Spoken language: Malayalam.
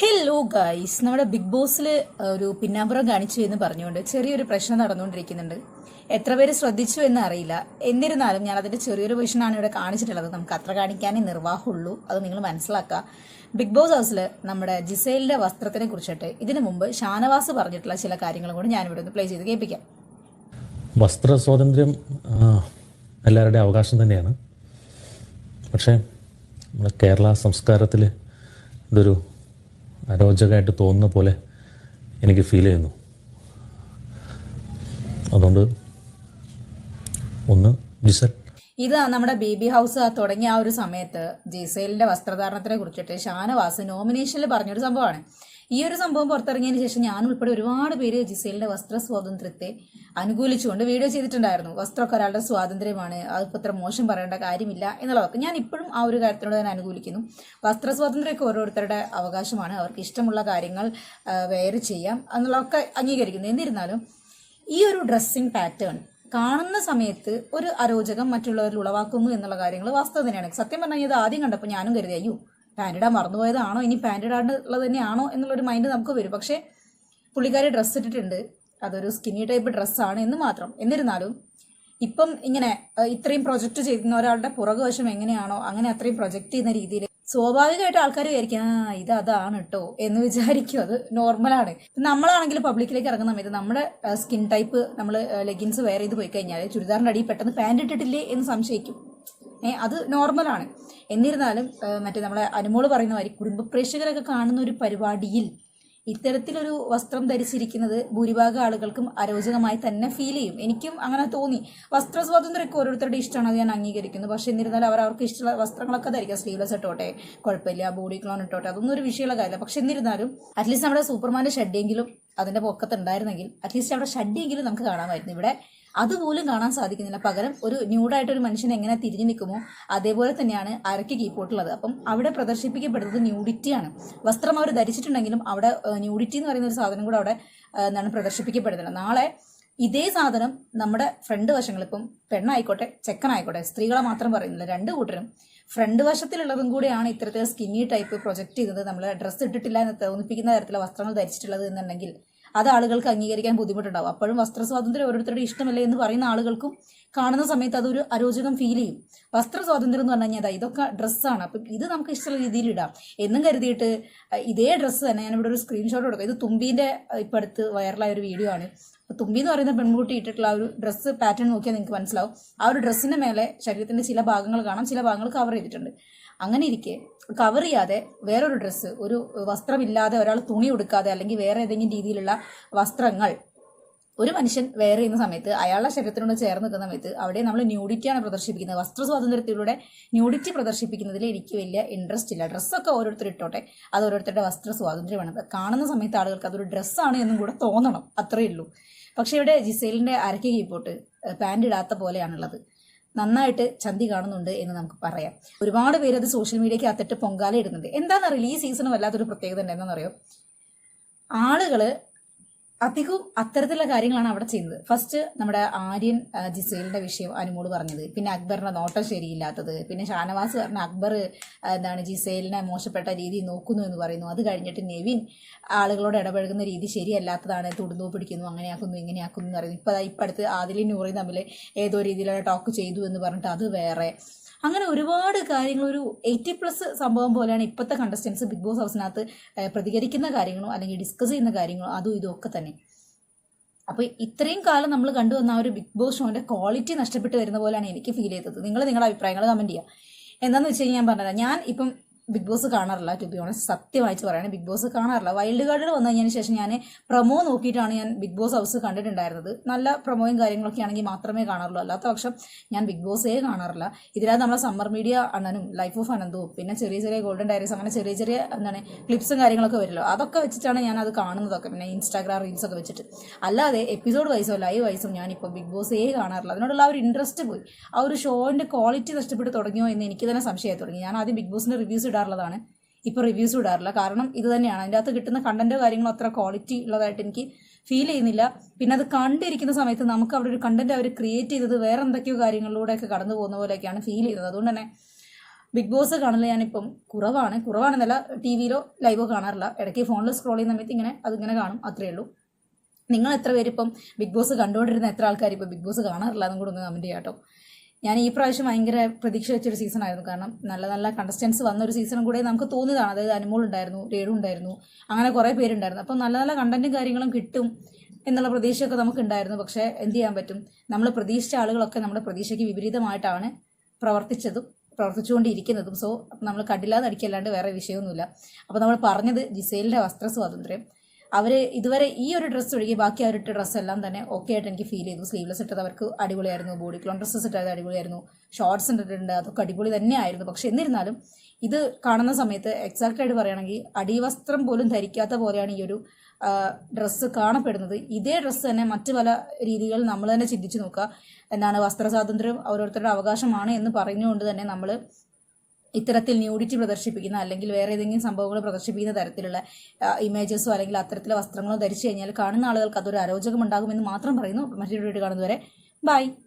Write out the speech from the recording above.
ഹലോ ഗൈസ് നമ്മുടെ ബിഗ് ബോസിൽ ഒരു പിന്നാമ്പുറം കാണിച്ചു എന്ന് പറഞ്ഞുകൊണ്ട് ചെറിയൊരു പ്രശ്നം നടന്നുകൊണ്ടിരിക്കുന്നുണ്ട്. എത്ര പേര് ശ്രദ്ധിച്ചു എന്ന് അറിയില്ല. എന്നിരുന്നാലും ഞാൻ അതിന്റെ ചെറിയൊരു വിഷനാണ് ഇവിടെ കാണിച്ചിട്ടുള്ളത്. നമുക്ക് അത്ര കാണിക്കാനേ നിർവാഹമുള്ളൂ. അത് നിങ്ങൾ മനസ്സിലാക്കുക. ബിഗ് ബോസ് ഹൗസിൽ നമ്മുടെ ജിസൈലിന്റെ വസ്ത്രത്തിനെ കുറിച്ചിട്ട് ഇതിനു മുമ്പ് ഷാനവാസ് പറഞ്ഞിട്ടുള്ള ചില കാര്യങ്ങളും കൂടി ഞാനിവിടെ ഒന്ന് പ്ലേ ചെയ്ത് കേൾപ്പിക്കാം. വസ്ത്ര സ്വാതന്ത്ര്യം എല്ലാവരുടെയും അവകാശം തന്നെയാണ്. പക്ഷേ നമ്മുടെ കേരള സംസ്കാരത്തിൽ ഇതൊരു അരോചകമായിട്ട് തോന്നുന്ന പോലെ എനിക്ക് ഫീൽ ചെയ്യുന്നു. അതുകൊണ്ട് ഒന്ന് ഇത് നമ്മുടെ ബേബി ഹൗസ് തുടങ്ങിയ ആ ഒരു സമയത്ത് ജിസേലിന്റെ വസ്ത്രധാരണത്തിനെ കുറിച്ചിട്ട് ഷാനവാസ് നോമിനേഷനിൽ പറഞ്ഞൊരു സംഭവമാണ്. ഈ ഒരു സംഭവം പുറത്തിറങ്ങിയതിന് ശേഷം ഞാൻ ഉൾപ്പെടെ ഒരുപാട് പേര് ജിസേലിന്റെ വസ്ത്ര സ്വാതന്ത്ര്യത്തെ അനുകൂലിച്ചുകൊണ്ട് വീഡിയോ ചെയ്തിട്ടുണ്ടായിരുന്നു. വസ്ത്രമൊക്കെ ഒരാളുടെ സ്വാതന്ത്ര്യമാണ്. അതിപ്പോൾ ഇത്ര മോശം പറയേണ്ട കാര്യമില്ല എന്നുള്ളതൊക്കെ ഞാൻ ഇപ്പോഴും ആ ഒരു കാര്യത്തിനോട് ഞാൻ അനുകൂലിക്കുന്നു. വസ്ത്ര സ്വാതന്ത്ര്യമൊക്കെ ഓരോരുത്തരുടെ അവകാശമാണ്. അവർക്ക് ഇഷ്ടമുള്ള കാര്യങ്ങൾ വെയർ ചെയ്യാം എന്നുള്ളതൊക്കെ അംഗീകരിക്കുന്നു. എന്നിരുന്നാലും ഈ ഒരു ഡ്രസ്സിംഗ് പാറ്റേൺ കാണുന്ന സമയത്ത് ഒരു അരോചകം മറ്റുള്ളവരിൽ ഉളവാക്കുന്നു എന്നുള്ള കാര്യങ്ങൾ വാസ്തവ തന്നെയാണ്. സത്യം പറഞ്ഞാൽ ഇത് ആദ്യം കണ്ടപ്പോൾ ഞാനും കരുതി അയ്യോ പാന്റ് ഇടാൻ മറന്നുപോയതാണോ? ഇനി പാന്റിടാനുള്ളത് തന്നെയാണോ എന്നുള്ളൊരു മൈൻഡ് നമുക്ക് വരും. പക്ഷേ പുള്ളിക്കാരി ഡ്രസ്സ് ഇട്ടിട്ടുണ്ട്. അതൊരു സ്കിന്നി ടൈപ്പ് ഡ്രസ്സാണ് എന്ന് മാത്രം. എന്നിരുന്നാലും ഇപ്പം ഇങ്ങനെ ഇത്രയും പ്രൊജക്റ്റ് ചെയ്യുന്ന ഒരാളുടെ പുറകുവശം എങ്ങനെയാണോ അങ്ങനെ അത്രയും പ്രൊജക്റ്റ് ചെയ്യുന്ന രീതിയിൽ സ്വാഭാവികമായിട്ട് ആൾക്കാർ വിചാരിക്കും ആ ഇത് അതാണ് കേട്ടോ എന്ന് വിചാരിക്കും. അത് നോർമലാണ് നമ്മളാണെങ്കിൽ പബ്ലിക്കിലേക്ക് ഇറങ്ങുന്ന സമയത്ത് നമ്മുടെ സ്കിൻ ടൈപ്പ് നമ്മൾ ലെഗിൻസ് വെയർ ചെയ്ത് പോയി കഴിഞ്ഞാൽ ചുരിദാറിന്റെ അടിയിൽ പെട്ടെന്ന് പാന്റ് ഇട്ടിട്ടില്ലേ എന്ന് സംശയിക്കും. ഏ അത് നോർമലാണ്. എന്നിരുന്നാലും മറ്റേ നമ്മളെ അനുമോൾ പറയുന്ന മാതിരി കുടുംബ പ്രേക്ഷകരൊക്കെ കാണുന്ന ഒരു പരിപാടിയിൽ ഇത്തരത്തിലൊരു വസ്ത്രം ധരിച്ചിരിക്കുന്നത് ഭൂരിഭാഗം ആളുകൾക്കും അരോചകമായി തന്നെ ഫീൽ ചെയ്യും. എനിക്കും അങ്ങനെ തോന്നി. വസ്ത്ര സ്വാതന്ത്ര്യമൊക്കെ ഓരോരുത്തരുടെ ഇഷ്ടമാണ് അത് ഞാൻ അംഗീകരിക്കുന്നു. പക്ഷേ എന്നിരുന്നാലും അവർ അവർക്ക് ഇഷ്ടമുള്ള വസ്ത്രങ്ങളൊക്കെ ധരിക്കാം. സ്ലീവ്ലെസ് ഇട്ടോട്ടെ കുഴപ്പമില്ല ബോഡി ക്ലോൺ ഇട്ടോട്ടെ അതൊന്നും ഒരു വിഷയമുള്ള കാര്യമില്ല. പക്ഷെ എന്നിരുന്നാലും അറ്റ്ലീസ്റ്റ് നമ്മുടെ സൂപ്പർമാന്റെ ഷഡ്ഡിയെങ്കിലും അതിന്റെ പൊക്കത്ത് ഉണ്ടായിരുന്നെങ്കിൽ അറ്റ്ലീസ്റ്റ് അവിടെ ഷഡ്ഡിയെങ്കിലും നമുക്ക് കാണാമായിരുന്നു. ഇവിടെ അതുപോലും കാണാൻ സാധിക്കുന്നില്ല. പകരം ഒരു ന്യൂഡായിട്ട് ഒരു മനുഷ്യൻ എങ്ങനെ തിരിഞ്ഞു നിൽക്കുമോ അതേപോലെ തന്നെയാണ് അരയ്ക്ക് കീപ്പോട്ടുള്ളത് അപ്പം അവിടെ പ്രദർശിപ്പിക്കപ്പെടുന്നത് ന്യൂഡിറ്റിയാണ് വസ്ത്രം അവർ ധരിച്ചിട്ടുണ്ടെങ്കിലും അവിടെ ന്യൂഡിറ്റി എന്ന് പറയുന്ന ഒരു സാധനം കൂടെ അവിടെ എന്താണ് പ്രദർശിപ്പിക്കപ്പെടുന്നത് നാളെ ഇതേ സാധനം നമ്മുടെ ഫ്രണ്ട് വശങ്ങൾ ഇപ്പം പെണ്ണായിക്കോട്ടെ ചെക്കനായിക്കോട്ടെ സ്ത്രീകളെ മാത്രം പറയുന്നില്ല. രണ്ട് കൂട്ടരും ഫ്രണ്ട് വശത്തിലുള്ളതും കൂടെയാണ് ഇത്തരത്തിൽ സ്കിന്നി ടൈപ്പ് പ്രൊജക്ട് ചെയ്തത്. നമ്മൾ ഡ്രസ്സ് ഇട്ടിട്ടില്ല എന്ന് തോന്നിപ്പിക്കുന്ന തരത്തിലുള്ള വസ്ത്രങ്ങൾ ധരിച്ചിട്ടുള്ളത് എന്നുണ്ടെങ്കിൽ അത് ആളുകൾക്ക് അംഗീകരിക്കാൻ ബുദ്ധിമുട്ടുണ്ടാവും. അപ്പോഴും വസ്ത്ര സ്വാതന്ത്ര്യം ഓരോരുത്തരുടെ ഇഷ്ടമല്ലേ എന്ന് പറയുന്ന ആളുകൾക്കും കാണുന്ന സമയത്ത് അതൊരു അരോചകം ഫീൽ ചെയ്യും. വസ്ത്ര സ്വാതന്ത്ര്യം എന്ന് പറഞ്ഞു കഴിഞ്ഞാൽ ഇതൊക്കെ ഡ്രസ്സാണ് അപ്പം ഇത് നമുക്ക് ഇഷ്ടമുള്ള രീതിയിൽ ഇടാം. എന്നും കരുതിയിട്ട് ഇതേ ഡ്രസ്സ് തന്നെ ഞാൻ ഇവിടെ ഒരു സ്ക്രീൻഷോട്ട് കൊടുക്കാം. ഇത് തുമ്പീന്റെ ഇപ്പം അടുത്ത് വൈറലായ ഒരു വീഡിയോ ആണ്. തുമ്പി എന്ന് പറയുന്ന പെൺകുട്ടി ഇട്ടിട്ടുള്ള ആ ഒരു ഡ്രസ്സ് പാറ്റേൺ നോക്കിയാൽ നിങ്ങൾക്ക് മനസ്സിലാവും. ആ ഒരു ഡ്രസ്സിന്റെ മേലെ ശരീരത്തിന്റെ ചില ഭാഗങ്ങൾ കാണാം. ചില ഭാഗങ്ങൾ കവർ ചെയ്തിട്ടുണ്ട്. അങ്ങനെ ഇരിക്കെ കവർ ചെയ്യാതെ വേറൊരു ഡ്രസ്സ് ഒരു വസ്ത്രമില്ലാതെ ഒരാൾ തുണി ഉടുക്കാതെ അല്ലെങ്കിൽ വേറെ ഏതെങ്കിലും രീതിയിലുള്ള വസ്ത്രങ്ങൾ. ഒരു മനുഷ്യൻ വെയർ ചെയ്യുന്ന സമയത്ത് അയാളുടെ ശരീരത്തിനോട് ചേർന്ന് നിൽക്കുന്ന സമയത്ത് അവിടെ നമ്മൾ ന്യൂഡിറ്റിയാണ് പ്രദർശിപ്പിക്കുന്നത്. വസ്ത്ര സ്വാതന്ത്ര്യത്തിലൂടെ ന്യൂഡിറ്റി പ്രദർശിപ്പിക്കുന്നതിൽ എനിക്ക് വലിയ ഇൻട്രസ്റ്റ് ഇല്ല. ഡ്രസ്സൊക്കെ ഓരോരുത്തർ ഇട്ടോട്ടെ അത് ഓരോരുത്തരുടെ വസ്ത്ര സ്വാതന്ത്ര്യമാണ്. കാണുന്ന സമയത്ത് ആളുകൾക്ക് അതൊരു ഡ്രസ്സാണ് എന്നും കൂടെ തോന്നണം അത്രയേ ഉള്ളൂ. പക്ഷേ ഇവിടെ ജിസേലിന്റെ അരക്ക് കീപ്പോട്ട് പാന്റ് ഇടാത്ത പോലെയാണുള്ളത്. നന്നായിട്ട് ചന്തി കാണുന്നുണ്ട് എന്ന് നമുക്ക് പറയാം. ഒരുപാട് പേര് അത് സോഷ്യൽ മീഡിയയ്ക്ക് അത്തിട്ട് പൊങ്കാല ഇടുന്നുണ്ട്. എന്താണെന്നറിയില്ല ഈ സീസൺ വല്ലാത്തൊരു പ്രത്യേകത എന്താണെന്നറിയോ? ആളുകൾ അധികവും അത്തരത്തിലുള്ള കാര്യങ്ങളാണ് അവിടെ ചെയ്യുന്നത്. ഫസ്റ്റ് നമ്മുടെ ആര്യൻ ജിസേലിന്റെ വിഷയം അനുമോൾ പറഞ്ഞത്. പിന്നെ അക്ബറിന്റെ നോട്ടം ശരിയില്ലാത്തത്. പിന്നെ ഷാനവാസ് പറഞ്ഞ അക്ബർ എന്താണ് ജിസേലിനെ മോശപ്പെട്ട രീതി നോക്കുന്നു എന്ന് പറയുന്നു. അത് കഴിഞ്ഞിട്ട് നെവിൻ ആളുകളോട് ഇടപഴകുന്ന രീതി ശരിയല്ലാത്തതാണ് തുടുന്നു പിടിക്കുന്നു അങ്ങനെയാക്കുന്നു ഇങ്ങനെയാക്കുന്നു എന്ന് പറയുന്നു. ഇപ്പം ഇപ്പം അടുത്ത് ആദിലും നൂറയും തമ്മിൽ ഏതോ രീതിയിലുള്ള ടോക്ക് ചെയ്തു എന്ന് പറഞ്ഞിട്ട് അത് വേറെ. അങ്ങനെ ഒരുപാട് കാര്യങ്ങൾ ഒരു എയ്റ്റി പ്ലസ് സംഭവം പോലെയാണ് ഇപ്പോഴത്തെ കണ്ടസ്റ്റൻസ് ബിഗ് ബോസ് ഹൗസിനകത്ത് പ്രതികരിക്കുന്ന കാര്യങ്ങളോ അല്ലെങ്കിൽ ഡിസ്കസ് ചെയ്യുന്ന കാര്യങ്ങളോ അതും ഇതും ഒക്കെ തന്നെ. അപ്പോൾ ഇത്രയും കാലം നമ്മൾ കണ്ടുവന്ന ആ ഒരു ബിഗ് ബോസ് ഷോന്റെ ക്വാളിറ്റി നഷ്ടപ്പെട്ട് വരുന്ന പോലെയാണ് എനിക്ക് ഫീൽ ചെയ്തത്. നിങ്ങൾ നിങ്ങളുടെ അഭിപ്രായങ്ങൾ കമന്റ് ചെയ്യുക. എന്താണെന്ന് വെച്ച് കഴിഞ്ഞാൽ ഞാൻ പറഞ്ഞത് ഞാൻ ഇപ്പം ബിഗ് ബോസ് കാണാറില്ല ടു ബി ഓണസ്റ്റ് സത്യമായിട്ട് പറയുകയാണ് ബിഗ് ബോസ് കാണാറില്ല. വൈൽഡ് കാർഡിൽ വന്നു കഴിഞ്ഞതിന് ശേഷം ഞാൻ പ്രൊമോ നോക്കിയിട്ടാണ് ഞാൻ ബിഗ് ബോസ് ഹൗസ് കണ്ടിട്ടുണ്ടായിരുന്നത്. നല്ല പ്രൊമോയും കാര്യങ്ങളൊക്കെ ആണെങ്കിൽ മാത്രമേ കാണാറുള്ളൂ. അല്ലാത്ത പക്ഷം ഞാൻ ബിഗ് ബോസേ കാണാറില്ല. ഇതിനകത്ത് നമ്മളെ സമ്മർ മീഡിയ അണ്ണനും ലൈഫ് ഓഫ് അനന്തവും പിന്നെ ചെറിയ ചെറിയ ഗോൾഡൻ ഡയറീസ് അങ്ങനെ ചെറിയ ചെറിയ എന്താണ് ക്ലിപ്സും കാര്യങ്ങളൊക്കെ വരുമല്ലോ. അതൊക്കെ വെച്ചിട്ടാണ് ഞാൻ അത് കാണുന്നതൊക്കെ. പിന്നെ ഇൻസ്റ്റാഗ്രാം റീൽസ് ഒക്കെ വെച്ചിട്ട്. അല്ലാതെ എപ്പിസോഡ് വൈസോ ലൈവ് വൈസോ ഞാനിപ്പോൾ ബിഗ് ബോസേ കാണാറില്ല. അതിനോടുള്ള ആ ഒരു ഇൻട്രസ്റ്റ് പോയി. ആ ഒരു ഷോന്റെ ക്വാളിറ്റി നഷ്ടപ്പെട്ട് തുടങ്ങിയോ എന്ന് എനിക്ക് തന്നെ സംശയമായി തുടങ്ങി. ഞാൻ ആദ്യം ബിഗ് ബോസിന്റെ റിവ്യൂസ് ഇടാറുള്ളതാണ്. ഇപ്പോൾ റിവ്യൂസ് ഇടാറില്ല. കാരണം ഇത് തന്നെയാണ്. അതിന്റെ അകത്ത് കിട്ടുന്ന കണ്ടന്റോ കാര്യങ്ങളോ അത്ര ക്വാളിറ്റി ഉള്ളതായിട്ട് എനിക്ക് ഫീൽ ചെയ്യുന്നില്ല. പിന്നെ അത് കണ്ടിരിക്കുന്ന സമയത്ത് നമുക്ക് അവിടെ ഒരു കണ്ടന്റ് അവർ ക്രിയേറ്റ് ചെയ്തത് വേറെ എന്തൊക്കെയോ കാര്യങ്ങളിലൂടെയൊക്കെ കടന്നു പോകുന്ന പോലെയൊക്കെയാണ് ഫീൽ ചെയ്യുന്നത്. അതുകൊണ്ട് തന്നെ ബിഗ് ബോസ് കാണൽ ഞാനിപ്പം കുറവാണ്. കുറവാണെന്നല്ല ടി വിയിലോ ലൈവോ കാണാറില്ല. ഇടയ്ക്ക് ഫോണിൽ സ്ക്രോൾ ചെയ്യുന്ന സമയത്ത് ഇങ്ങനെ അതിങ്ങനെ കാണും. അത്രയേ ഉള്ളൂ. നിങ്ങൾ എത്ര പേര് ഇപ്പം ബിഗ് ബോസ് കണ്ടുകൊണ്ടിരുന്ന എത്ര ആൾക്കാർ ഇപ്പോൾ ബിഗ് ബോസ് കാണാറില്ല എന്നും കൂടെ ഒന്ന് കമന്റ് ചെയ്യാം കേട്ടോ. ഞാൻ ഈ പ്രാവശ്യം ഭയങ്കര പ്രതീക്ഷ വെച്ചൊരു സീസൺ ആയിരുന്നു. കാരണം നല്ല നല്ല കണ്ടസ്റ്റൻസ് വന്ന ഒരു സീസണും കൂടെ നമുക്ക് തോന്നിയതാണ്. അതായത് അനുമോൾ ഉണ്ടായിരുന്നു രേണു ഉണ്ടായിരുന്നു അങ്ങനെ കുറേ പേരുണ്ടായിരുന്നു. അപ്പം നല്ല നല്ല കണ്ടന്റും കാര്യങ്ങളും കിട്ടും എന്നുള്ള പ്രതീക്ഷയൊക്കെ നമുക്ക് ഉണ്ടായിരുന്നു പക്ഷേ എന്ത് ചെയ്യാൻ പറ്റും? നമ്മൾ പ്രതീക്ഷിച്ച ആളുകളൊക്കെ നമ്മുടെ പ്രതീക്ഷയ്ക്ക് വിപരീതമായിട്ടാണ് പ്രവർത്തിച്ചതും പ്രവർത്തിച്ചുകൊണ്ടിരിക്കുന്നതും. സോ നമ്മൾ കണ്ടില്ലാതെ അടിക്കല്ലാണ്ട് വേറെ വിഷയമൊന്നുമില്ല. അപ്പോൾ നമ്മൾ പറഞ്ഞത് ജിസേലിന്റെ വസ്ത്ര സ്വാതന്ത്ര്യം അവർ ഇതുവരെ ഈ ഒരു ഡ്രസ്സ് ഒഴികെ ബാക്കി അവരിട്ട ഡ്രസ്സ് എല്ലാം തന്നെ ഓക്കെ ആയിട്ട് എനിക്ക് ഫീൽ ചെയ്തു. സ്ലീവ്ലെസ് ഇട്ടത് അവർക്ക് അടിപൊളിയായിരുന്നു. ബോഡി ക്ലോൺ ഡ്രസ്സസ് ഇട്ടത് അടിപൊളിയായിരുന്നു. ഷോർട്സ് ഇട്ടിട്ടുണ്ട്. അതൊക്കെ അടിപൊളി തന്നെയായിരുന്നു. പക്ഷെ എന്നിരുന്നാലും ഇത് കാണുന്ന സമയത്ത് എക്സാക്റ്റ് ആയിട്ട് പറയുകയാണെങ്കിൽ അടിവസ്ത്രം പോലും ധരിക്കാത്ത പോലെയാണ് ഈ ഒരു ഡ്രസ്സ് കാണപ്പെടുന്നത്. ഇതേ ഡ്രസ്സ് തന്നെ മറ്റു പല രീതികൾ നമ്മൾ തന്നെ ചിന്തിച്ചു നോക്കുക. എന്താണ് വസ്ത്ര സ്വാതന്ത്ര്യം ഓരോരുത്തരുടെ അവകാശമാണ് എന്ന് പറഞ്ഞുകൊണ്ട് തന്നെ നമ്മൾ ഇത്തരത്തിൽ ന്യൂഡിറ്റി പ്രദർശിപ്പിക്കുന്ന അല്ലെങ്കിൽ വേറെ ഏതെങ്കിലും സംഭവങ്ങൾ പ്രദർശിപ്പിക്കുന്ന തരത്തിലുള്ള ഇമേജസോ അല്ലെങ്കിൽ അത്തരത്തിലെ വസ്ത്രങ്ങളോ ധരിച്ചു കഴിഞ്ഞാൽ കാണുന്ന ആളുകൾക്ക് അതൊരു അരോചകമുണ്ടാകുമെന്ന് മാത്രം പറയുന്നു. മറ്റൊരു വീഡിയോ കാണുന്നവരെ ബൈ.